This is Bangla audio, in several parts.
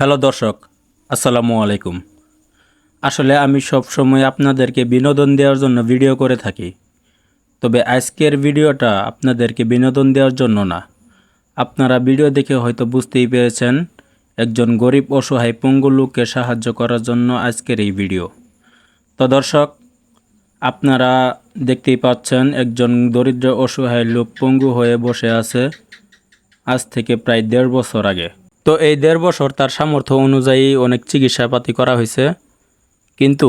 হ্যালো দর্শক, আসসালামু আলাইকুম। আসলে আমি সব সময় আপনাদেরকে বিনোদন দেওয়ার জন্য ভিডিও করে থাকি। তবে আজকের ভিডিওটা আপনাদেরকে বিনোদন দেওয়ার জন্য না। আপনারা ভিডিও দেখে হয়তো বুঝতেই পেরেছেন, একজন গরিব অসহায় পঙ্গু লোককে সাহায্য করার জন্য আজকের এই ভিডিও। তো দর্শক, আপনারা দেখতেই পাচ্ছেন, একজন দরিদ্র অসহায় লোক পঙ্গু হয়ে বসে আছে। আজ থেকে প্রায় দেড় বছর আগে। তো এই দেড় বছর তার সামর্থ্য অনুযায়ী অনেক চিকিৎসাপাতি করা হয়েছে। কিন্তু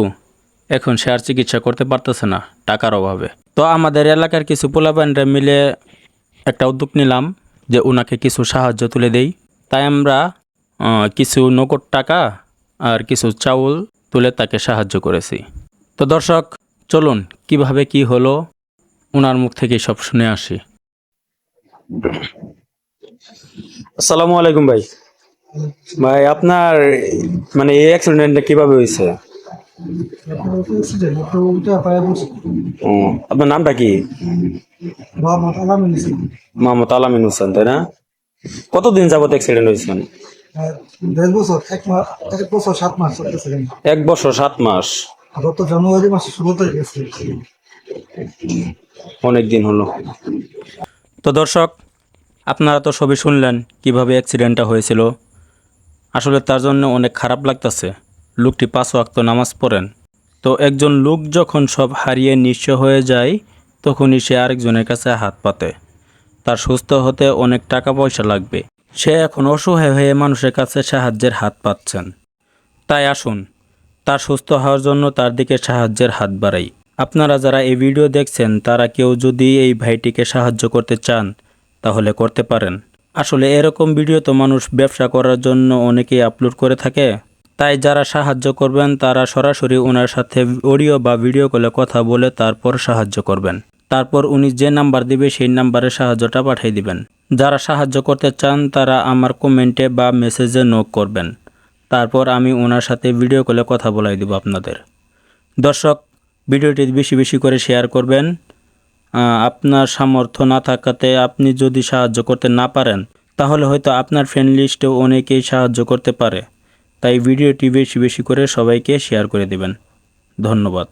এখন সে আর চিকিৎসা করতে পারতেছে না, টাকার অভাবে। তো আমাদের এলাকার কিছু পোলাপানরা মিলে একটা উদ্যোগ নিলাম যে ওনাকে কিছু সাহায্য তুলে দেই। তাই আমরা কিছু নগদ টাকা আর কিছু চাউল তুলে তাকে সাহায্য করেছি। তো দর্শক, চলুন কীভাবে কি হলো ওনার মুখ থেকে সব শুনে আসি। আসসালামু আলাইকুম ভাই। ভাই আপনার মানে এই অ্যাক্সিডেন্টটা কীভাবে হয়েছে? আপনার নামটা কি? মোহাম্মদ আলামিন হোসেন। তাই না? কতদিন যাবত অ্যাক্সিডেন্ট হয়েছেন এক বছর সাত মাস চলতেছিলেন এক বছর সাত মাস। গত জানুয়ারি মাসে ষোলো তারিখ অনেক দিন হলো। তো দর্শক আপনারা তো সবই শুনলেন কীভাবে অ্যাক্সিডেন্টটা হয়েছিল। আসলে তার জন্য অনেক খারাপ লাগতেছে। লোকটি পাঁচ ওয়াক্ত নামাজ পড়েন। তো একজন লোক যখন সব হারিয়ে নিঃস্ব হয়ে যায়, তখনই সে আরেকজনের কাছে হাত পাতে। তার সুস্থ হতে অনেক টাকা পয়সা লাগবে। সে এখন অসহায় হয়ে মানুষের কাছে সাহায্যের হাত পাচ্ছেন। তাই আসুন, তার সুস্থ হওয়ার জন্য তার দিকে সাহায্যের হাত বাড়াই। আপনারা যারা এই ভিডিও দেখছেন, তারা কেউ যদি এই ভাইটিকে সাহায্য করতে চান, তাহলে করতে পারেন। আসলে এরকম ভিডিও তো মানুষ ব্যবসা করার জন্য অনেকেই আপলোড করে থাকে। তাই যারা সাহায্য করবেন, তারা সরাসরি ওনার সাথে অডিও বা ভিডিও কলে কথা বলে তারপর সাহায্য করবেন। তারপর উনি যে নাম্বার দিবে, সেই নাম্বারে সাহায্যটা পাঠিয়ে দিবেন। যারা সাহায্য করতে চান, তারা আমার কমেন্টে বা মেসেজে নোক করবেন। তারপর আমি ওনার সাথে ভিডিও কলে কথা বলাই দেব আপনাদের। দর্শক, ভিডিওটি বেশি বেশি করে শেয়ার করবেন। আপনার সামর্থ্য না থাকাতে আপনি যদি সাহায্য করতে না পারেন, তাহলে হয়তো আপনার ফ্রেন্ড লিস্টেও অনেকেই সাহায্য করতে পারে। তাই ভিডিওটি বেশি বেশি করে সবাইকে শেয়ার করে দেবেন। ধন্যবাদ।